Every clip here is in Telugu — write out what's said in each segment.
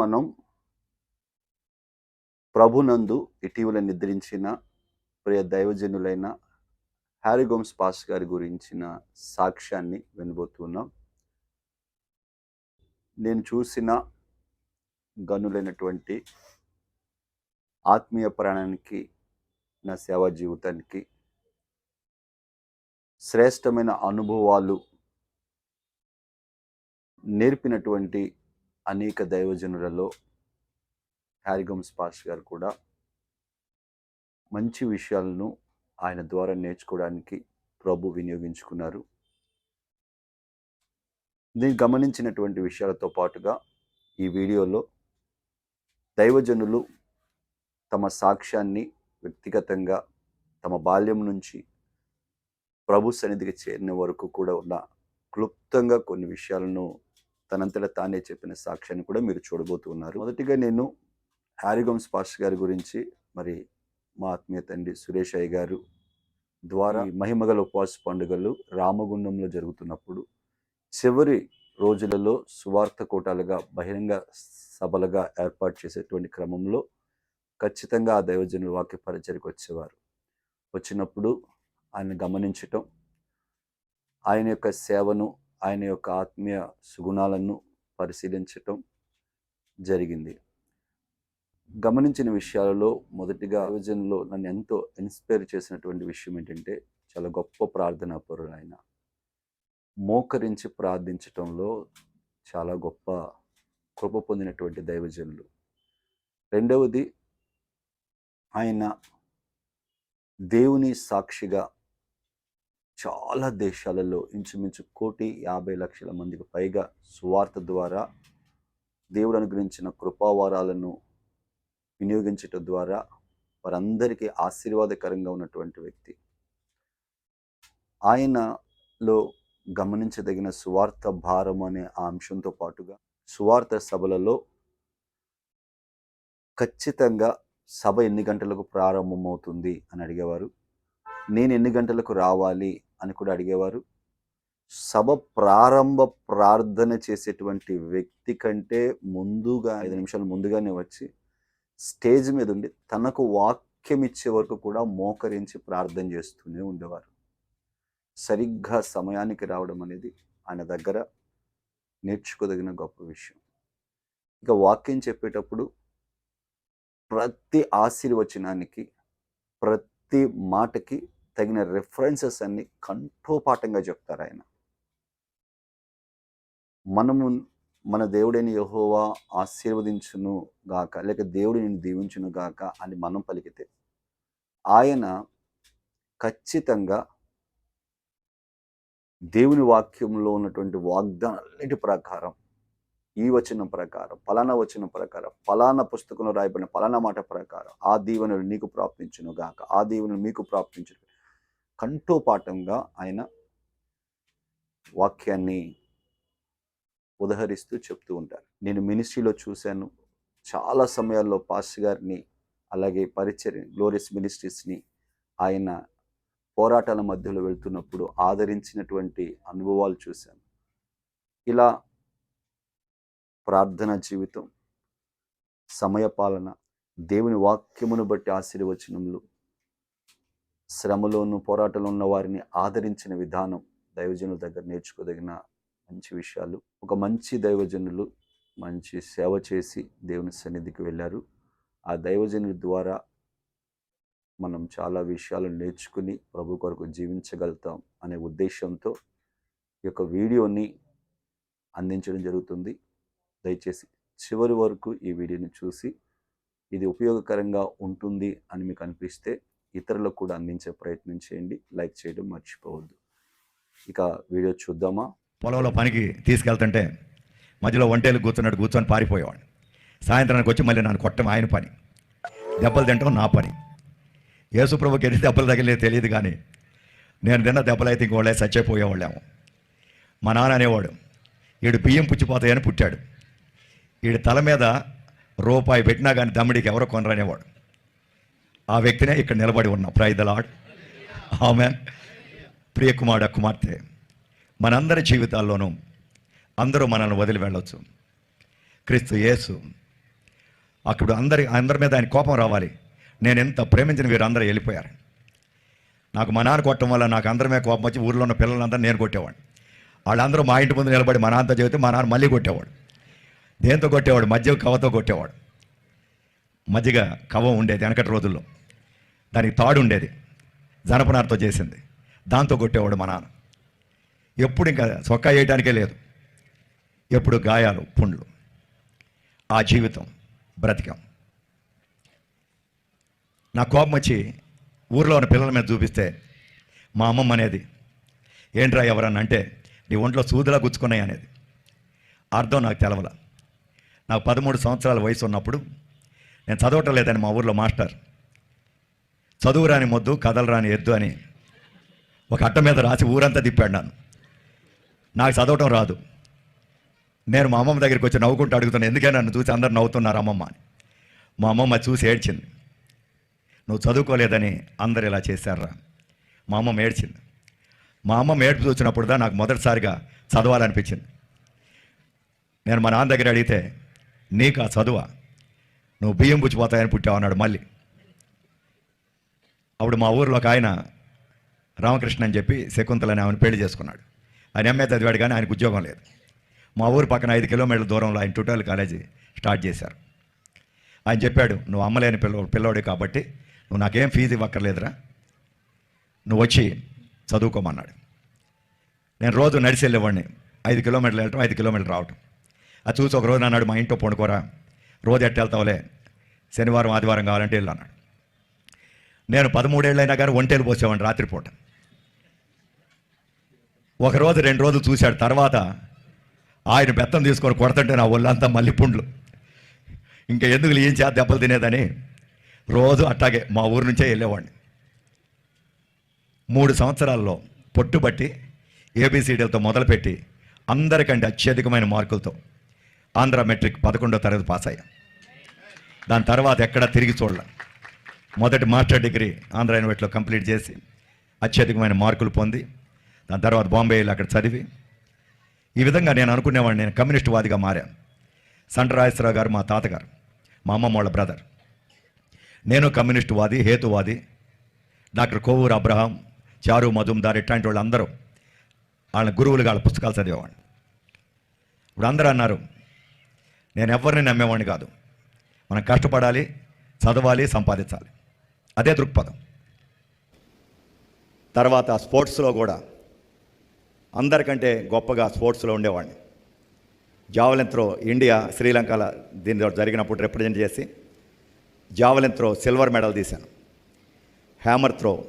మనం ప్రభునందు ఇటీవల నిద్రించిన ప్రియ దైవజనులైన హ్యారిగోమ్స్ పాస్ గారి గురించిన సాక్ష్యాన్ని వినబోతున్నాం. నేను చూసిన గనులైనటువంటి ఆత్మీయ ప్రాణానికి నా సేవా జీవితానికి శ్రేష్టమైన అనుభవాలు నేర్పినటువంటి అనేక దైవజనులలో హ్యారిగమ్స్ పాస్ గారు కూడా మంచి విషయాలను ఆయన ద్వారా నేర్చుకోవడానికి ప్రభు వినియోగించుకున్నారు. నేను గమనించినటువంటి విషయాలతో పాటుగా ఈ వీడియోలో దైవజనులు తమ సాక్ష్యాన్ని వ్యక్తిగతంగా తమ బాల్యం నుంచి ప్రభు సన్నిధికి చేరిన వరకు కూడా ఉన్న క్లుప్తంగా కొన్ని విషయాలను తనంతట తానే చెప్పిన సాక్ష్యాన్ని కూడా మీరు చూడబోతున్నారు మొదటిగా నేను హ్యారిగమ్స్ పాస్ గారి గురించి మరి మా ఆత్మీయ తండ్రి సురేష్ అయ్య గారు ద్వారా మహిమగల ఉపవాస పండుగలు రామగుండంలో జరుగుతున్నప్పుడు చివరి రోజులలో సువార్త కూటాలుగా బహిరంగ సభలుగా ఏర్పాటు చేసేటువంటి క్రమంలో ఖచ్చితంగా ఆ దైవజనులు వాక్య పరిచయకు వచ్చేవారు. వచ్చినప్పుడు ఆయన గమనించటం ఆయన యొక్క సేవను ఆయన యొక్క ఆత్మీయ సుగుణాలను పరిశీలించటం జరిగింది. గమనించిన విషయాలలో మొదటిగా విజన్లో నన్ను ఎంతో ఇన్స్పైర్ చేసినటువంటి విషయం ఏంటంటే చాలా గొప్ప ప్రార్థనా పరులు ఆయన. మోకరించి ప్రార్థించటంలో చాలా గొప్ప కృప పొందినటువంటి దైవజనులు. రెండవది ఆయన దేవుని సాక్షిగా చాలా దేశాలలో ఇంచుమించు కోటి యాభై లక్షల మందికి పైగా సువార్త ద్వారా దేవుడు అనుగ్రహించిన కృపావారాలను వినియోగించటం ద్వారా వారందరికీ ఆశీర్వాదకరంగా ఉన్నటువంటి వ్యక్తి. ఆయనలో గమనించదగిన సువార్త భారం అనే ఆ అంశంతో పాటుగా సువార్త సభలలో ఖచ్చితంగా సభ ఎన్ని గంటలకు ప్రారంభమవుతుంది అని అడిగేవారు. నేను ఎన్ని గంటలకు రావాలి అని కూడా అడిగేవారు. సభ ప్రారంభ ప్రార్థన చేసేటువంటి వ్యక్తి కంటే ముందుగా ఐదు నిమిషాలు ముందుగానే వచ్చి స్టేజ్ మీద ఉండి తనకు వాక్యం ఇచ్చే వరకు కూడా మోకరించి ప్రార్థన చేస్తూనే ఉండేవారు. సరిగ్గా సమయానికి రావడం అనేది ఆయన దగ్గర నేర్చుకోదగిన గొప్ప విషయం. ఇక వాక్యం చెప్పేటప్పుడు ప్రతి ఆశీర్వచనానికి ప్రతి మాటకి తగిన రెఫరెన్సెస్ అన్ని కంఠోపాఠంగా చెప్తారు ఆయన. మనము మన దేవుడైన యహోవా ఆశీర్వదించును గాక లేక దేవుడు నేను దీవించును గాక అని మనం పలికితే ఆయన ఖచ్చితంగా దేవుని వాక్యంలో ఉన్నటువంటి వాగ్దానాలన్నిటి ప్రకారం ఈ వచనం ప్రకారం ఫలానా వచనం ప్రకారం ఫలానా పుస్తకంలో రాయబడిన ఫలానా మాట ప్రకారం ఆ దీవెనలు నీకు ప్రాప్తించును గాక ఆ దీవెనలు మీకు ప్రాప్తించును. కంఠోపాఠంగా ఆయన వాక్యాన్ని ఉదహరిస్తూ చెప్తూ ఉంటారు. నేను మినిస్ట్రీలో చూశాను. చాలా సమయాల్లో పాస్ గారిని అలాగే పరిచర్ గ్లోరియస్ మినిస్ట్రీస్ని ఆయన పోరాటాల మధ్యలో వెళ్తున్నప్పుడు ఆదరించినటువంటి అనుభవాలు చూశాను. ఇలా ప్రార్థన జీవితం సమయపాలన దేవుని వాక్యమును బట్టి ఆశీర్వచనములు శ్రమలోను పోరాటంలో ఉన్న వారిని ఆదరించిన విధానం దైవజనుల దగ్గర నేర్చుకోదగిన మంచి విషయాలు. ఒక మంచి దైవజనులు మంచి సేవ చేసి దేవుని సన్నిధికి వెళ్ళారు. ఆ దైవజనుల ద్వారా మనం చాలా విషయాలు నేర్చుకుని ప్రభు కొరకు జీవించగలుగుతాం అనే ఉద్దేశంతో ఈ యొక్క వీడియోని అందించడం జరుగుతుంది. దయచేసి చివరి వరకు ఈ వీడియోని చూసి ఇది ఉపయోగకరంగా ఉంటుంది అని మీకు అనిపిస్తే ఇతరులకు కూడా అందించే ప్రయత్నం చేయండి. లైక్ చేయడం మర్చిపోవద్దు. ఇక వీడియో చూద్దామా? పొలంలో పనికి తీసుకెళ్తుంటే మధ్యలో ఒంటేలు కూర్చున్నట్టు కూర్చొని పారిపోయేవాడు సాయంత్రానికి వచ్చి మళ్ళీ నన్ను కొట్టడం ఆయన పని. దెబ్బలు తింటాం నా పని. యేసుప్రభుకి ఎన్ని దెబ్బలు తగిలే తెలియదు కానీ నేను తిన్న దెబ్బలు అయితే ఇంకోళ్ళే చచ్చిపోయేవాళ్ళేమో. మా నాన్న అనేవాడు వీడు బియ్యం పుచ్చిపోతాయని పుట్టాడు. వీడి తల మీద రూపాయి పెట్టినా కానీ దమ్ముడికి ఎవరో కొనరనేవాడు. ఆ వ్యక్తినే ఇక్కడ నిలబడి ఉన్నాం. ప్రైదలాడ్ ఆమె ప్రియకుమారుడు కుమార్తె మనందరి జీవితాల్లోనూ అందరూ మనల్ని వదిలి వెళ్ళొచ్చు. క్రీస్తు యేసు. అప్పుడు అందరి అందరి మీద ఆయన కోపం రావాలి. నేను ఎంత ప్రేమించిన వీరు అందరూ వెళ్ళిపోయారు. నాకు మా నాన్న కొట్టడం వల్ల నాకు అందరి మీద కోపం వచ్చి ఊర్లో ఉన్న పిల్లలందరూ నేను కొట్టేవాడు వాళ్ళందరూ మా ఇంటి ముందు నిలబడి మా నాన్నతో చెబితే మా నాన్న మళ్ళీ కొట్టేవాడు. దేంతో కొట్టేవాడు? మధ్య కవతో కొట్టేవాడు. మజ్జిగ కవ ఉండేది వెనకటి రోజుల్లో. దానికి తాడు ఉండేది. జనపనారతో చేసింది. దాంతో కొట్టేవాడు మా నాన్న. ఎప్పుడు ఇంకా చొక్కా వేయడానికే లేదు. ఎప్పుడు గాయాలు పుండ్లు. ఆ జీవితం బ్రతికాం. నా కోపం వచ్చి ఊర్లో ఉన్న పిల్లల మీద చూపిస్తే మా అమ్మమ్మ అనేది ఏంట్రా ఎవరన్నా అంటే నీ ఒంట్లో సూదిలా గుచ్చుకున్నాయి అనేది. అర్థం నాకు తెలవల. నాకు పదమూడు సంవత్సరాల వయసు ఉన్నప్పుడు నేను చదవటం లేదని మా ఊర్లో మాస్టర్ చదువు రాని మొద్దు కథలు రాని ఎద్దు అని ఒక అట్ట మీద రాసి ఊరంతా తిప్పాడు నన్ను. నాకు చదవటం రాదు. నేను మా అమ్మమ్మ దగ్గరికి వచ్చి నవ్వుకుంటూ అడుగుతున్నా ఎందుకే నన్ను చూసి అందరు నవ్వుతున్నారు అమ్మమ్మ అని? మా అమ్మమ్మ చూసి ఏడ్చింది. నువ్వు చదువుకోలేదని అందరు ఇలా చేశారా మా అమ్మమ్మ ఏడ్చింది. మా అమ్మమ్మ ఏడుపు చూసినప్పుడు దా నాకు మొదటిసారిగా చదవాలనిపించింది. నేను మా నాన్న దగ్గర అడిగితే నీకు ఆ చదువా? నువ్వు బియ్యం పుచ్చిపోతాయని పుట్టావు అన్నాడు మళ్ళీ. అప్పుడు మా ఊర్లో ఒక ఆయన రామకృష్ణ అని చెప్పి శకుంతలని ఆమెను పెళ్ళి చేసుకున్నాడు. ఆయన ఎంఏ చదివాడు కానీ ఆయనకు ఉద్యోగం లేదు. మా ఊరు పక్కన ఐదు కిలోమీటర్ల దూరంలో ఆయన ట్యూటోరియల్ కాలేజీ స్టార్ట్ చేశారు. ఆయన చెప్పాడు నువ్వు అమ్మలేని పిల్ల పిల్లోడే కాబట్టి నువ్వు నాకేం ఫీజు ఇవ్వక్కర్లేదురా. నువ్వు వచ్చి చదువుకోమన్నాడు. నేను రోజు నడిచి వెళ్ళేవాడిని. ఐదు కిలోమీటర్లు వెళ్ళటం ఐదు కిలోమీటర్లు రావటం. అది చూసి ఒక రోజు అన్నాడు మా ఇంట్లో పండుకోరా. రోజు ఎట్టెళ్తావులే. శనివారం ఆదివారం కావాలంటే వెళ్ళన్నాడు. నేను పదమూడేళ్ళైనా కానీ ఒంటేలు పోసేవాడిని రాత్రిపూట. ఒకరోజు రెండు రోజులు చూశాడు. తర్వాత ఆయన బెత్తం తీసుకొని కొడతంటే నా ఒళ్ళంతా మల్లిపుండ్లు. ఇంకా ఎందుకు ఏం చేత దెబ్బలు తినేదని? రోజు అట్టాగే మా ఊరు నుంచే వెళ్ళేవాడిని. మూడు సంవత్సరాల్లో పొట్టుబట్టి ఏబిసిడీలతో మొదలుపెట్టి అందరికంటే అత్యధికమైన మార్కులతో ఆంధ్ర మెట్రిక్ పదకొండో తరగతి పాస్ అయ్యా. దాని తర్వాత ఎక్కడా తిరిగి చూడలే. మొదటి మాస్టర్ డిగ్రీ ఆంధ్ర యూనివర్సిటీలో కంప్లీట్ చేసి అత్యధికమైన మార్కులు పొంది దాని తర్వాత బాంబే వెళ్ళి అక్కడ చదివి ఈ విధంగా నేను అనుకునేవాడిని. నేను కమ్యూనిస్ట్ వాదిగా మారాను. సంటరాజేశ్వరరావు గారు మా తాతగారు మా అమ్మమ్మ వాళ్ళ బ్రదర్ నేను కమ్యూనిస్ట్ వాది హేతువాది. డాక్టర్ కోవూరు అబ్రహాం చారు మజుందార్ ఇట్లాంటి వాళ్ళందరూ వాళ్ళ గురువులుగా వాళ్ళ పుస్తకాలు చదివేవాడిని. ఇప్పుడు అందరూ అన్నారు నేను ఎవరిని నమ్మేవాడిని కాదు. మనం కష్టపడాలి చదవాలి సంపాదించాలి. అదే దృక్పథం. తర్వాత స్పోర్ట్స్లో కూడా అందరికంటే గొప్పగా స్పోర్ట్స్లో ఉండేవాడిని. జావలిన్ త్రో ఇండియా శ్రీలంకల దీనిలో జరిగినప్పుడు రిప్రజెంట్ చేసి జావలిన్ త్రో సిల్వర్ మెడల్ తీశాను. Hammer throw.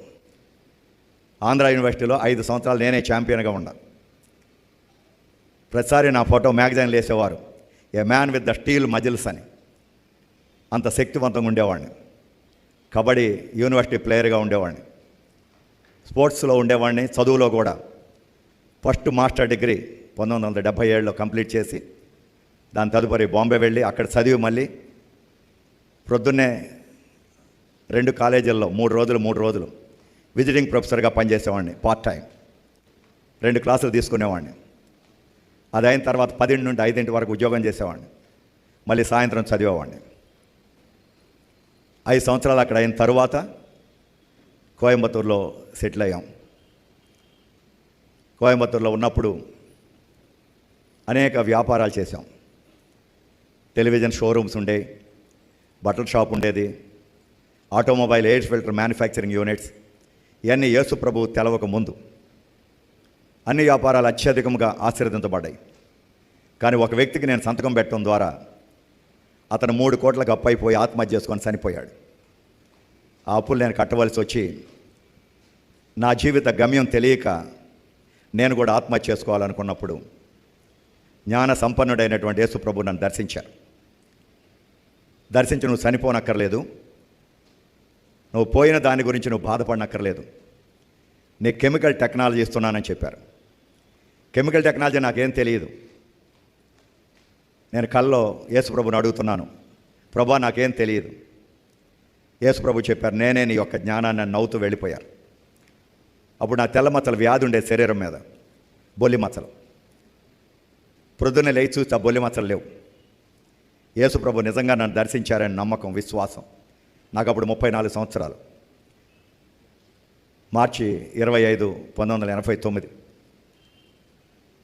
ఆంధ్ర యూనివర్సిటీలో ఐదు సంవత్సరాలు నేనే ఛాంపియన్గా ఉన్నాను ప్రతిసారి నా ఫోటో మ్యాగజైన్లు వేసేవారు. A man with the steel muscles అని. అంత శక్తివంతంగా ఉండేవాడిని. కబడ్డీ యూనివర్సిటీ ప్లేయర్గా ఉండేవాడిని. స్పోర్ట్స్లో ఉండేవాడిని చదువులో కూడా. ఫస్ట్ మాస్టర్ డిగ్రీ పంతొమ్మిది వందల డెబ్భై ఏడులో కంప్లీట్ చేసి దాని తదుపరి బాంబే వెళ్ళి అక్కడ చదివి మళ్ళీ ప్రొద్దున్నే రెండు కాలేజీల్లో మూడు రోజులు మూడు రోజులు విజిటింగ్ ప్రొఫెసర్గా పనిచేసేవాడిని పార్ట్ టైం. రెండు క్లాసులు తీసుకునేవాడిని. అది అయిన తర్వాత పదింటి నుండి ఐదింటి వరకు ఉద్యోగం చేసేవాడిని. మళ్ళీ సాయంత్రం చదివేవాడిని. ఐదు సంవత్సరాలు అక్కడ అయిన తర్వాత కోయంబత్తూరులో సెటిల్ అయ్యాం. కోయంబత్తూరులో ఉన్నప్పుడు అనేక వ్యాపారాలు చేసాం టెలివిజన్ షోరూమ్స్ ఉండే బట్టల షాప్ ఉండేది automobile air filter manufacturing units ఇవన్నీ యేసు ప్రభు తెలవక ముందు అన్ని వ్యాపారాలు అత్యధికంగా ఆశీర్వదించబడ్డాయి కానీ ఒక వ్యక్తికి నేను సంతకం పెట్టడం ద్వారా అతను మూడు కోట్లకు అప్పైపోయి ఆత్మహత్య చేసుకొని చనిపోయాడు. ఆ అప్పులు నేను కట్టవలసి వచ్చి నా జీవిత గమ్యం తెలియక నేను కూడా ఆత్మహత్య చేసుకోవాలనుకున్నప్పుడు జ్ఞాన సంపన్నుడైనటువంటి యేసు ప్రభు నన్ను దర్శించారు. దర్శించి నువ్వు చనిపోనక్కర్లేదు. నువ్వు పోయిన దాని గురించి నువ్వు బాధపడనక్కర్లేదు. నీ కెమికల్ టెక్నాలజీ ఇస్తున్నానని చెప్పారు. కెమికల్ టెక్నాలజీ నాకేం తెలియదు. నేను కల్లో యేసుప్రభుని అడుగుతున్నాను. ప్రభా నాకేం తెలియదు. యేసుప్రభు చెప్పారు నేనే నీ యొక్క జ్ఞానాన్ని నవ్వుతూ వెళ్ళిపోయారు అప్పుడు నా తెల్లమచ్చలు వ్యాధి ఉండే శరీరం మీద బొల్లి మచ్చలు. ప్రొద్దున్నే లేచి చూస్తే ఆ బొల్లి మచ్చలు లేవు. యేసుప్రభు నిజంగా నన్ను దర్శించారని నమ్మకం విశ్వాసం. నాకు అప్పుడు ముప్పై నాలుగు సంవత్సరాలు. మార్చి ఇరవై ఐదు పంతొమ్మిది వందల ఎనభై తొమ్మిది.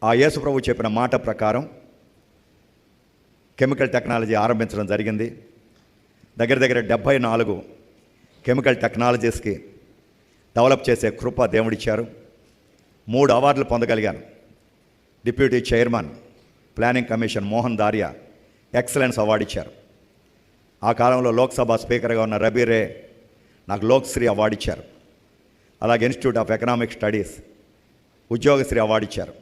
ఆ యేసుప్రభు చెప్పిన మాట ప్రకారం కెమికల్ టెక్నాలజీ ఆరంభించడం జరిగింది. దగ్గర దగ్గర డెబ్భై నాలుగు కెమికల్ టెక్నాలజీస్కి డెవలప్ చేసే కృప దేవుడిచ్చారు. మూడు అవార్డులు పొందగలిగాను. Deputy chairman planning commission Mohan Dharia excellence award ఇచ్చారు ఆ కాలంలో లోక్సభ స్పీకర్గా ఉన్న రబీ రే నాకు లోక్శ్రీ అవార్డు ఇచ్చారు అలాగే institute of economic studies Udyogshri award ఇచ్చారు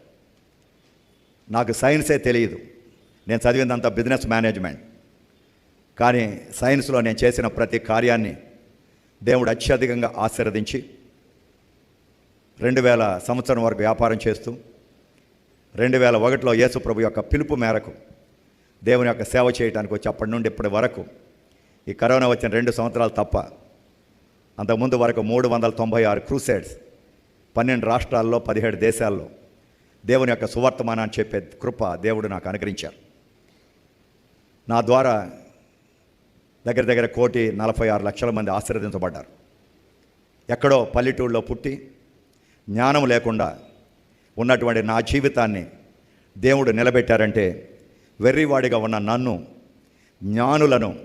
నాకు సైన్సే తెలియదు. నేను చదివిందంతా బిజినెస్ మేనేజ్మెంట్ కానీ సైన్స్లో నేను చేసిన ప్రతి కార్యాన్ని దేవుడు అత్యధికంగా ఆశీర్వదించి రెండు వేల సంవత్సరం వరకు వ్యాపారం చేస్తూ రెండు వేల ఒకటిలో యేసుప్రభు యొక్క పిలుపు మేరకు దేవుని యొక్క సేవ చేయడానికి వచ్చి అప్పటి నుండి ఇప్పటి వరకు ఈ కరోనా వచ్చిన రెండు సంవత్సరాలు తప్ప అంతకుముందు వరకు మూడు వందల తొంభై ఆరు క్రూసైడ్స్ పన్నెండు రాష్ట్రాల్లో పదిహేడు దేశాల్లో దేవుని యొక్క సువర్తమానాన్ని చెప్పే కృప దేవుడు నాకు అనుగ్రహించారు. నా ద్వారా దగ్గర దగ్గర కోటి నలభై ఆరు లక్షల మంది ఆశీర్వదించబడ్డారు. ఎక్కడో పల్లెటూళ్ళలో పుట్టి జ్ఞానం లేకుండా ఉన్నటువంటి నా జీవితాన్ని దేవుడు నిలబెట్టారంటే వెర్రివాడిగా ఉన్న నన్ను జ్ఞానులను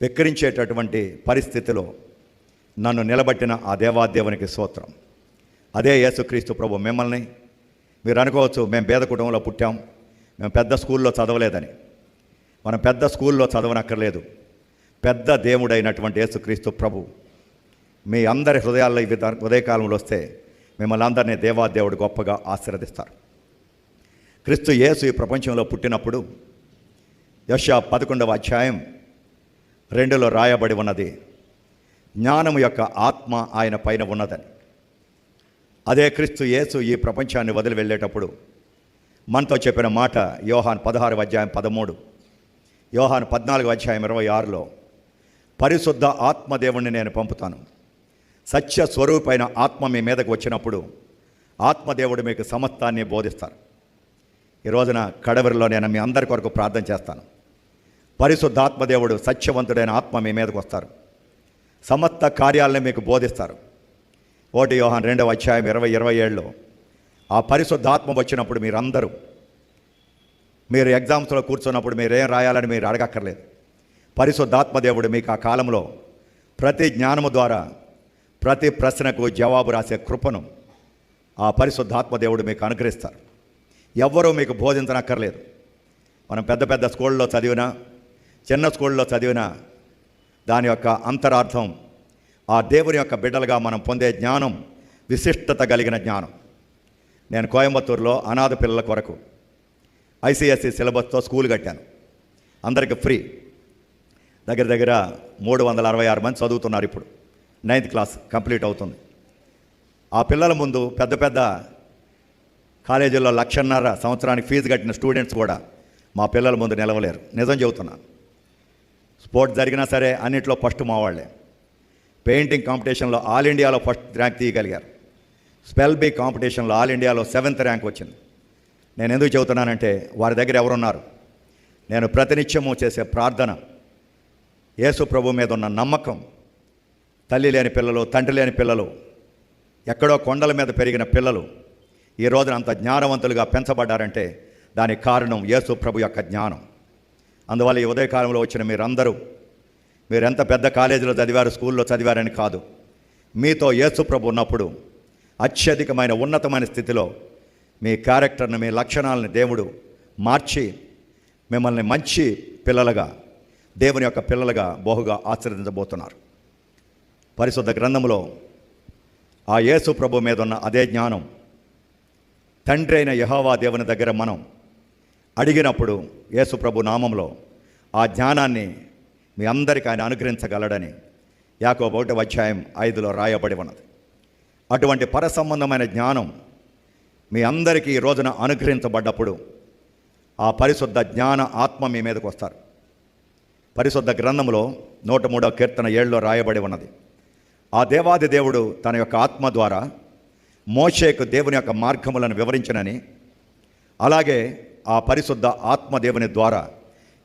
వెక్కిరించేటటువంటి పరిస్థితిలో నన్ను నిలబెట్టిన ఆ దేవాదేవునికి స్తోత్రం. అదే యేసుక్రీస్తు ప్రభు మిమ్మల్ని మీరు అనుకోవచ్చు మేము పేద కుటుంబంలో పుట్టాం మేము పెద్ద స్కూల్లో చదవలేదని. మనం పెద్ద స్కూల్లో చదవనక్కర్లేదు. పెద్ద దేవుడైనటువంటి యేసుక్రీస్తు ప్రభు మీ అందరి హృదయాల్లో ఈ విధా ఉదయకాలంలో వస్తే మిమ్మల్ని అందరినీ దేవాదేవుడు గొప్పగా ఆశీర్వదిస్తారు. క్రీస్తు యేసు ఈ ప్రపంచంలో పుట్టినప్పుడు యశ పదకొండవ అధ్యాయం రెండులో రాయబడి ఉన్నది జ్ఞానము యొక్క ఆత్మ ఆయన పైన ఉన్నదని. అదే క్రీస్తు యేసు ఈ ప్రపంచాన్ని వదిలి వెళ్ళేటప్పుడు మనతో చెప్పిన మాట యోహాన్ పదహారు అధ్యాయం పదమూడు. యోహాను పద్నాలుగు అధ్యాయం ఇరవై ఆరులో పరిశుద్ధ ఆత్మదేవుణ్ణి నేను పంపుతాను. సత్య స్వరూపైన ఆత్మ మీ మీదకు వచ్చినప్పుడు ఆత్మదేవుడు మీకు సమస్తాన్ని బోధిస్తారు. ఈ రోజున కడవరిలో నేను మీ అందరి కొరకు ప్రార్థన చేస్తాను. పరిశుద్ధాత్మదేవుడు సత్యవంతుడైన ఆత్మ మీ మీదకు వస్తారు. సమస్త కార్యాలను మీకు బోధిస్తారు. ఓటి యోహాన్ రెండవ అధ్యాయం ఇరవై ఇరవై ఏడులో ఆ పరిశుద్ధాత్మ వచ్చినప్పుడు మీరందరూ మీరు ఎగ్జామ్స్లో కూర్చున్నప్పుడు మీరు ఏం రాయాలని మీరు అడగక్కర్లేదు. పరిశుద్ధాత్మదేవుడు మీకు ఆ కాలంలో ప్రతి జ్ఞానము ద్వారా ప్రతి ప్రశ్నకు జవాబు రాసే కృపను ఆ పరిశుద్ధాత్మదేవుడు మీకు అనుగ్రహిస్తారు. ఎవ్వరూ మీకు బోధించనక్కర్లేదు. మనం పెద్ద పెద్ద స్కూళ్ళలో చదివినా చిన్న స్కూళ్ళలో చదివినా దాని యొక్క అంతరార్థం ఆ దేవుని యొక్క బిడ్డలుగా మనం పొందే జ్ఞానం విశిష్టత కలిగిన జ్ఞానం. నేను కోయంబత్తూరులో అనాథ పిల్లల కొరకు ఐసీఎస్ఈ సిలబస్తో స్కూల్ కట్టాను. అందరికి ఫ్రీ. దగ్గర దగ్గర మూడు వందల అరవై ఆరు మంది చదువుతున్నారు ఇప్పుడు. నైన్త్ క్లాస్ కంప్లీట్ అవుతుంది. ఆ పిల్లల ముందు పెద్ద పెద్ద కాలేజీల్లో లక్షన్నర సంవత్సరానికి ఫీజు కట్టిన స్టూడెంట్స్ కూడా మా పిల్లల ముందు నిలవలేరు. నిజం చెబుతున్నాను. స్పోర్ట్స్ జరిగినా సరే అన్నింటిలో ఫస్ట్ మా వాళ్ళే. పెయింటింగ్ కాంపిటీషన్లో ఆల్ ఇండియాలో ఫస్ట్ ర్యాంక్ తీయగలిగారు. స్పెల్ బీ కాంపిటీషన్లో ఆల్ ఇండియాలో సెవెంత్ ర్యాంక్ వచ్చింది. నేను ఎందుకు చెబుతున్నానంటే వారి దగ్గర ఎవరున్నారు? నేను ప్రతినిత్యము చేసే ప్రార్థన యేసు ప్రభు మీద ఉన్న నమ్మకం తల్లి లేని పిల్లలు తండ్రి లేని పిల్లలు ఎక్కడో కొండల మీద పెరిగిన పిల్లలు ఈ రోజున అంత జ్ఞానవంతులుగా పెంచబడ్డారంటే దానికి కారణం యేసు ప్రభు యొక్క జ్ఞానం. అందువల్ల ఈ ఉదయకాలంలో వచ్చిన మీరందరూ మీరు ఎంత పెద్ద కాలేజీలో చదివారు స్కూల్లో చదివారని కాదు మీతో యేసు ప్రభు ఉన్నప్పుడు అత్యధికమైన ఉన్నతమైన స్థితిలో మీ క్యారెక్టర్ని మీ లక్షణాలను దేవుడు మార్చి మిమ్మల్ని మంచి పిల్లలుగా దేవుని యొక్క పిల్లలుగా బహుగా ఆశీర్వదించబోతున్నారు పరిశుద్ధ గ్రంథంలో ఆ యేసు ప్రభు మీద ఉన్న అదే జ్ఞానం తండ్రి అయిన యహోవా దేవుని దగ్గర మనం అడిగినప్పుడు యేసు ప్రభు నామంలో ఆ జ్ఞానాన్ని మీ అందరికీ ఆయన అనుగ్రహించగలడని యాకో ఒకటి అధ్యాయం ఐదులో రాయబడి ఉన్నది. అటువంటి పరసంబంధమైన జ్ఞానం మీ అందరికీ ఈ రోజున అనుగ్రహించబడ్డప్పుడు ఆ పరిశుద్ధ జ్ఞాన ఆత్మ మీ మీదకు వస్తారు. పరిశుద్ధ గ్రంథంలో నూట మూడవ కీర్తన ఏళ్ళలో రాయబడి ఉన్నది. ఆ దేవాది దేవుడు తన యొక్క ఆత్మ ద్వారా మోషేకు దేవుని యొక్క మార్గములను వివరించనని అలాగే ఆ పరిశుద్ధ ఆత్మ దేవుని ద్వారా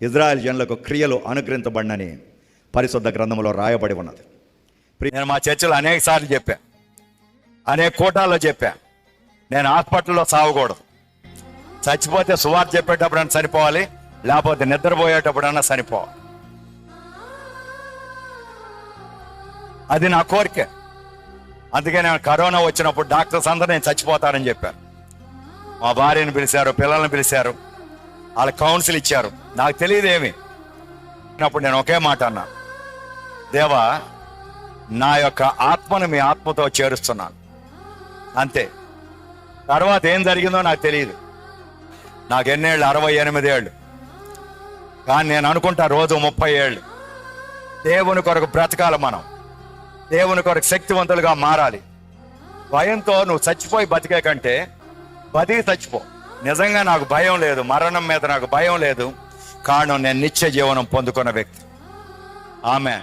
ఇజ్రాయెల్ జనులకు క్రియలు అనుగ్రహించబడినని పరిశుద్ధ గ్రంథంలో రాయబడి ఉన్నది. నేను మా చర్చలో అనేక సార్లు చెప్పా. అనేక కూటాల్లో చెప్పా. నేను హాస్పిటల్లో సావకూడదు చచ్చిపోతే సువార్త చెప్పేటప్పుడన్నా చనిపోవాలి లేకపోతే నిద్రపోయేటప్పుడైనా చనిపోవాలి. అది నా కోరిక. అందుకే నేను కరోనా వచ్చినప్పుడు డాక్టర్స్ అందరూ నేను చచ్చిపోతానని చెప్పారు. మా భార్యను పిలిచారు పిల్లల్ని పిలిచారు వాళ్ళ కౌన్సిల్ ఇచ్చారు. నాకు తెలియదేమి అప్పుడు నేను ఒకే మాట అన్నా. దేవా నా యొక్క ఆత్మను మీ ఆత్మతో చేరుస్తున్నాను. అంతే. తర్వాత ఏం జరిగిందో నాకు తెలియదు. నాకు ఎన్నేళ్ళు? అరవై ఎనిమిది ఏళ్ళు. కానీ నేను అనుకుంటా రోజు ముప్పై ఏళ్ళు. దేవుని కొరకు బ్రతకాలి మనం. దేవుని కొరకు శక్తివంతులుగా మారాలి. భయంతో నువ్వు చచ్చిపోయి బతికే కంటే బతికి చచ్చిపో. నిజంగా నాకు భయం లేదు. మరణం మీద నాకు భయం లేదు. కారణం నేను నిత్య జీవనం పొందుకున్న వ్యక్తి. ఆమె